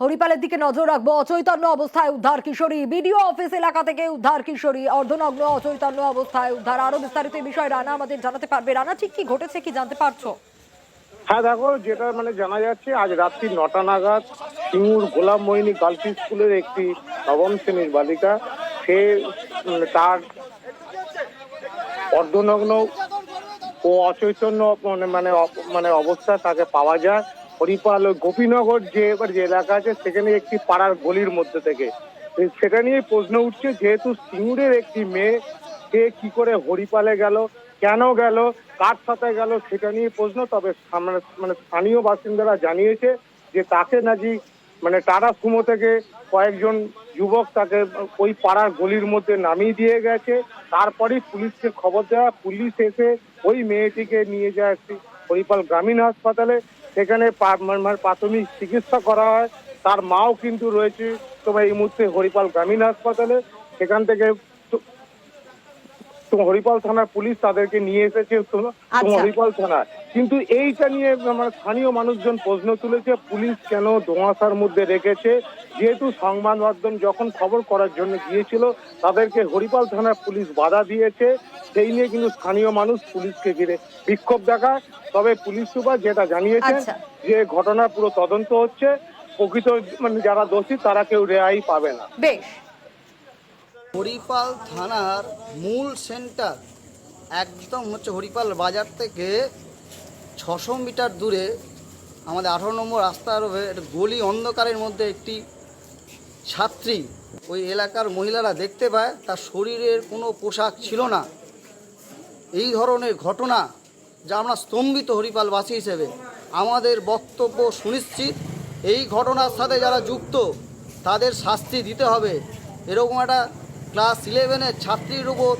হরিপালের দিকে নজর রাখব। অচৈতন্য অবস্থায় উদ্ধার কিশোরী। বিডিও অফিস এলাকা থেকে উদ্ধার কিশোরী। অর্ধনগ্ন, অচৈতন্য অবস্থায় উদ্ধার। আরও বিস্তারিত এই বিষয়ে রানা আমাদের জানাতে পারবে। রানা ঠিক কি ঘটেছে কি জানতে পারছ? হ্যাঁ দেখো, যেটা মানে জানা যাচ্ছে, আজ রাত্রি নটা নাগাদ সিঙ্গুর গোলাম মোহিনী গার্লস স্কুলের একটি নবম শ্রেণির বালিকা। সে তার অর্ধনগ্ন ও অচৈতন্য মানে মানে মানে অবস্থা তাকে পাওয়া যায়। হরিপাল গোপীনগর যে এবার যে এলাকা আছে, সেখানে একটি পাড়ার গলির মধ্যে থেকে। সেটা নিয়ে প্রশ্ন উঠছে, যেহেতু সিঙ্গুরের একটি মেয়ে, সে কি করে হরিপালে গেল, কেন গেল, কার সাথে গেল, সেটা নিয়ে প্রশ্ন। তবে মানে স্থানীয় বাসিন্দারা জানিয়েছে যে তাকে নাকি মানে টাটা সুমো থেকে কয়েকজন যুবক তাকে ওই পাড়ার গলির মধ্যে নামিয়ে দিয়ে গেছে। তারপরেই পুলিশকে খবর দেওয়া, পুলিশ এসে ওই মেয়েটিকে নিয়ে যায় হরিপাল গ্রামীণ হাসপাতালে সেখানে মানে মানে প্রাথমিক চিকিৎসা করা হয়। তার মাও কিন্তু রয়েছে। তোমার এই মুহূর্তে হরিপাল গ্রামীণ হাসপাতালে। সেখান থেকে হরিপাল থানার পুলিশ তাদেরকে নিয়ে এসেছে আচ্ছা। হরিপাল থানায়। কিন্তু এইটা নিয়ে আমার স্থানীয় মানুষজন প্রশ্ন তুলেছে পুলিশ কেন ধোঁয়াশার মধ্যে রেখেছে? যেহেতু সংবাদ মাধ্যম যখন খবর করার জন্য গিয়েছিল তাদেরকে হরিপাল থানার পুলিশ বাধা দিয়েছে। সেই নিয়ে কিন্তু স্থানীয় মানুষ পুলিশকে ঘিরে বিক্ষোভ দেখায়। তবে পুলিশ সুপার যেটা জানিয়েছেন আচ্ছা। যে ঘটনা পুরো তদন্ত হচ্ছে। প্রকৃত মানে যারা দোষী তারা কেউ রেহাই পাবে না। বেশ। হরিপাল থানার মূল সেন্টার, একদম হচ্ছে হরিপাল বাজার থেকে ছশো মিটার দূরে, আমাদের আঠারো নম্বর একটা গলি অন্ধকারের মধ্যে একটি ছাত্রী ওই এলাকার মহিলারা দেখতে পায়, তার শরীরের কোনো পোশাক ছিল না। এই ধরনের ঘটনা যা আমরা স্তম্ভিত হরিপালবাসী হিসেবে, আমাদের বক্তব্য সুনিশ্চিত। এই ঘটনার সাথে যারা যুক্ত, তাদের শাস্তি দিতে হবে। এরকম একটা ক্লাস ইলেভেনের ছাত্রীর উপর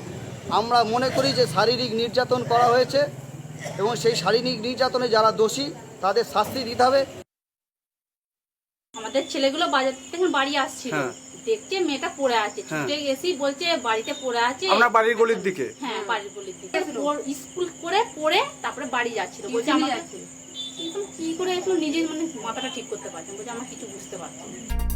আমরা মনে করি যে শারীরিক নির্যাতন করা হয়েছে এবং সেই শারীরিক নির্যাতনে যারা দোষী তাদের শাস্তি দিতে হবে। আমাদের ছেলেগুলো বাজার থেকে বাড়ি আসছিল। হ্যাঁ। দেখছে মেয়েটা পড়ে আছে। ছুটে গেছি বলছে বাড়িতে পড়ে আছে। আপনার বাড়ির গলির দিকে। হ্যাঁ বাড়ির গলির দিকে। ওর স্কুল করে পড়ে তারপরে বাড়ি যাচ্ছিল। বলছে কিন্তু কি করে একটু নিজের মানে মাথাটা ঠিক করতে পারছেন বলছে আমরা কিছু বুঝতে পারছি না।